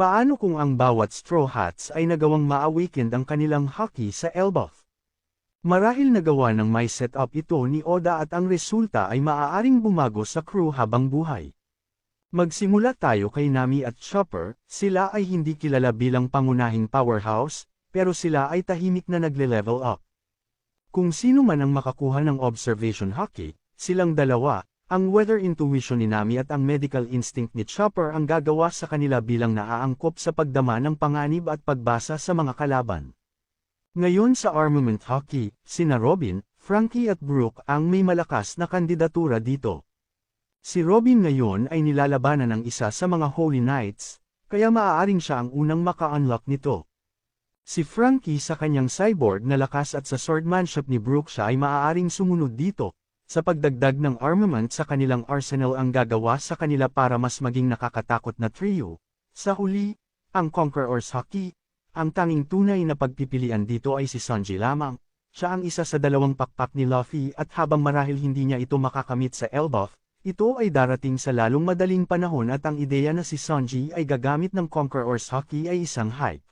Paano kung ang bawat Straw Hats ay nagawang ma-awakened ang kanilang hockey sa Elbaf? Marahil nagawa ng may setup ito ni Oda at ang resulta ay maaaring bumago sa crew habang buhay. Magsimula tayo kay Nami at Chopper, sila ay hindi kilala bilang pangunahing powerhouse, pero sila ay tahimik na nagle-level up. Kung sino man ang makakuha ng observation hockey, silang dalawa, ang weather intuition ni Nami at ang medical instinct ni Chopper ang gagawa sa kanila bilang naaangkop sa pagdama ng panganib at pagbasa sa mga kalaban. Ngayon sa armament hockey, sina Robin, Frankie at Brooke ang may malakas na kandidatura dito. Si Robin ngayon ay nilalabanan ng isa sa mga Holy Knights, kaya maaaring siya ang unang maka-unlock nito. Si Frankie sa kanyang cyborg na lakas at sa swordmanship ni Brooke siya ay maaaring sumunod dito, sa pagdagdag ng armament sa kanilang arsenal ang gagawa sa kanila para mas maging nakakatakot na trio. Sa huli, ang Conqueror's Hockey, ang tanging tunay na pagpipilian dito ay si Sanji lamang. Siya ang isa sa dalawang pakpak ni Luffy at habang marahil hindi niya ito makakamit sa Elbaf, ito ay darating sa lalong madaling panahon at ang ideya na si Sanji ay gagamit ng Conqueror's Hockey ay isang hype.